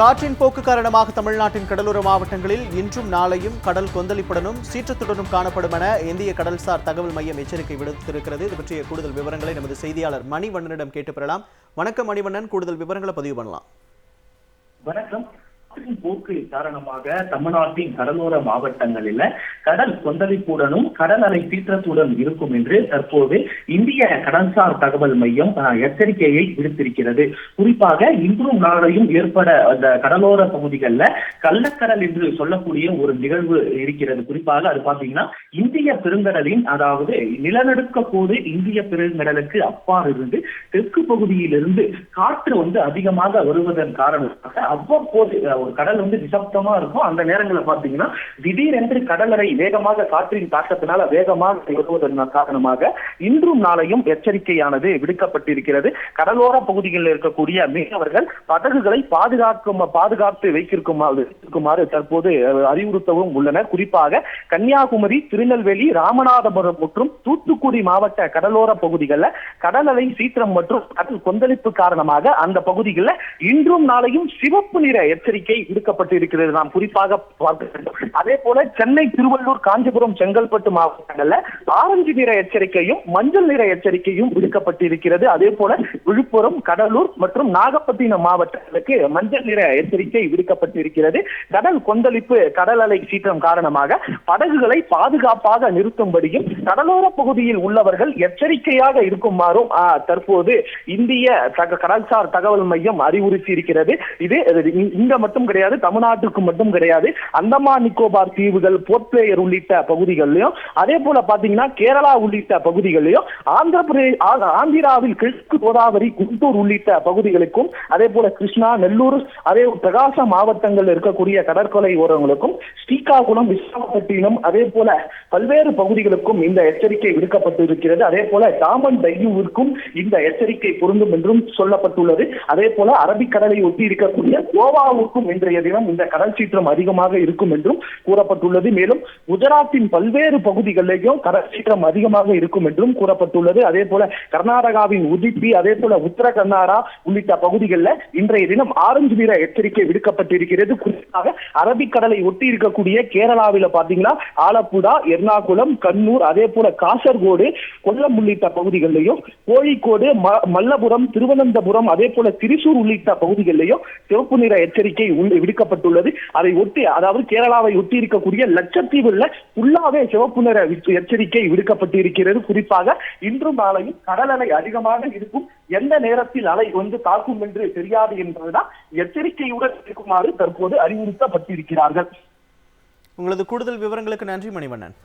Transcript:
காற்றின் போக்கு காரணமாக தமிழ்நாட்டின் கடலோர மாவட்டங்களில் இன்றும் நாளையும் கடல் கொந்தளிப்புடனும் சீற்றத்துடனும் காணப்படும் என இந்திய கடல்சார் தகவல் மையம் எச்சரிக்கை விடுத்திருக்கிறது. இது பற்றிய கூடுதல் விவரங்களை நமது செய்தியாளர் மணிவண்ணனிடம் கேட்டு பெறலாம். வணக்கம் மணிவண்ணன். கூடுதல் விவரங்களை பதிவு பண்ணலாம். வணக்கம். போக்கு காரணமாக தமிழ்நாட்டின் கடலோர மாவட்டங்களில கடல் கொந்தளிப்புடனும் கடல் அலை சீற்றத்துடன் இருக்கும் என்று தற்போது இந்திய கடல்சார் தகவல் மையம் எச்சரிக்கையை விடுத்திருக்கிறது. குறிப்பாக இன்றும் நாளையும் ஏற்பட அந்த கடலோர பகுதிகளில் கள்ளக்கடல் என்று சொல்லக்கூடிய ஒரு நிகழ்வு இருக்கிறது. குறிப்பாக அது பாத்தீங்கன்னா இந்திய பெருங்கடலின் அதாவது நிலநடுக்க போது இந்திய பெருங்கடலுக்கு அப்பால் இருந்து தெற்கு பகுதியிலிருந்து காற்று வந்து அதிகமாக வருவதன் காரணமாக அவ்வப்போது ஒரு கடல் வந்து நிசப்தமா இருக்கும். அந்த நேரங்களில் பாத்தீங்கன்னா திடீரென்று கடலரை வேகமாக காற்றின் தாக்கத்தினால வேகமாக வருவதன் காரணமாக இன்றும் நாளையும் எச்சரிக்கையானது விடுக்கப்பட்டிருக்கிறது. கடலோர பகுதிகளில் இருக்கக்கூடிய மீனவர்கள் படகுகளை பாதுகாக்கும் பாதுகாத்து வைத்திருக்குமாறு தற்போது அறிவுறுத்தவும் உள்ளனர். குறிப்பாக கன்னியாகுமரி திருநெல்வேலி ராமநாதபுரம் மற்றும் தூத்துக்குடி மாவட்ட கடலோர பகுதிகளில் கடலலை சீற்றம் மற்றும் கடல் கொந்தளிப்பு காரணமாக அந்த பகுதிகளில் இன்றும் நாளையும் சிவப்பு நிற எச்சரிக்கை விடுக்கப்பட்டிருக்கிறது நாம் குறிப்பாக பார்க்க வேண்டும் அதே போல சென்னை திருவள்ளூர் காஞ்சிபுரம் செங்கல்பட்டு மாவட்டங்கள்ல ஆரஞ்சு நிற எச்சரிக்கையும் மஞ்சள் நிற எச்சரிக்கையும் விடுக்கப்பட்டு இருக்கிறது. அதே போல விழுப்புரம் கடலூர் மற்றும் நாகப்பட்டினம் மாவட்டங்களுக்கு மஞ்சள் நிற எச்சரிக்கை விடுக்கப்பட்டு இருக்கிறது. கடல் கொந்தளிப்பு கடல் அலை சீற்றம் காரணமாக படகுகளை பாதுகாப்பாக நிறுத்தும்படியும் கடலோர பகுதியில் உள்ளவர்கள் எச்சரிக்கையாக இருக்குமாறும் தற்போது இந்திய கடல்சார் தகவல் மையம் அறிவுறுத்தி இருக்கிறது. இது இங்க மட்டும் மட்டும் கிடையாது தமிழ்நாட்டுக்கு மட்டும் கிடையாது அந்தமான் நிக்கோபார் தீவுகள் போர்ட்பிளேயர் உள்ளிட்ட பகுதிகளிலும் அதே போல பாத்தீங்கன்னா கேரளா உள்ளிட்ட பகுதிகளிலும் ஆந்திர பிரதேஷ் ஆந்திராவில் கிழக்கு கோதாவரி குண்டூர் உள்ளிட்ட பகுதிகளுக்கும் அதே போல கிருஷ்ணா நெல்லூர் அதே பிரகாச மாவட்டங்கள் இருக்கக்கூடிய கடற்கரை ஓரங்களுக்கும் ஸ்ரீகாகுளம் விசாகப்பட்டினம் அதே போல பல்வேறு பகுதிகளுக்கும் இந்த எச்சரிக்கை விடுக்கப்பட்டு இருக்கிறது அதே போல டாமன் டையூவிற்கும் இந்த எச்சரிக்கை பொருந்தும் என்றும் சொல்லப்பட்டுள்ளது. அதே போல அரபிக்கடலை ஒட்டி இருக்கக்கூடிய கோவாவுக்கும் இன்றைய தினம் இந்த கடல் சீற்றம் அதிகமாக இருக்கும் என்றும் கூறப்பட்டுள்ளது. மேலும் குஜராத்தின் பல்வேறு பகுதிகளிலேயும் கடல் சீற்றம் அதிகமாக இருக்கும் என்றும் கூறப்பட்டுள்ளது. அதே போல கர்நாடகாவின் உதிப்பி அதே போல உத்தர கர்நாடகா உள்ளிட்ட பகுதிகளில் இன்றைய தினம் ஆரஞ்சு நிற எச்சரிக்கை விடுக்கப்பட்டிருக்கிறது. குறிப்பாக அரபிக்கடலை ஒட்டி இருக்கக்கூடிய கேரளாவில பாத்தீங்கன்னா ஆலப்புழா எர்ணாகுளம் கண்ணூர் அதே போல காசர்கோடு கொல்லம் உள்ளிட்ட பகுதிகளிலையும் கோழிக்கோடு மல்லபுரம் திருவனந்தபுரம் அதே போல திரிசூர் உள்ளிட்ட பகுதிகளிலையும் சிவப்பு நிற எச்சரிக்கை விடுக்கப்பட்டுள்ளது. அதை ஒட்டி அதாவது கேரளாவை ஒட்டி இருக்கக்கூடிய லட்சத்தீவுல ஃபுல்லாவே சிவப்பு நிற எச்சரிக்கை விடுக்கப்பட்டு இருக்கிறது குறிப்பாக இன்றும் நாளையும் கடல் அலை அதிகமாக இருக்கும். எந்த நேரத்தில் அலை வந்து தாக்கும் என்று தெரியாது என்பதுதான் எச்சரிக்கையுடன் இருக்குமாறு தற்போது அறிவுறுத்தப்பட்டிருக்கிறார்கள். உங்களது கூடுதல் விவரங்களுக்கு நன்றி மணிவண்ணன்.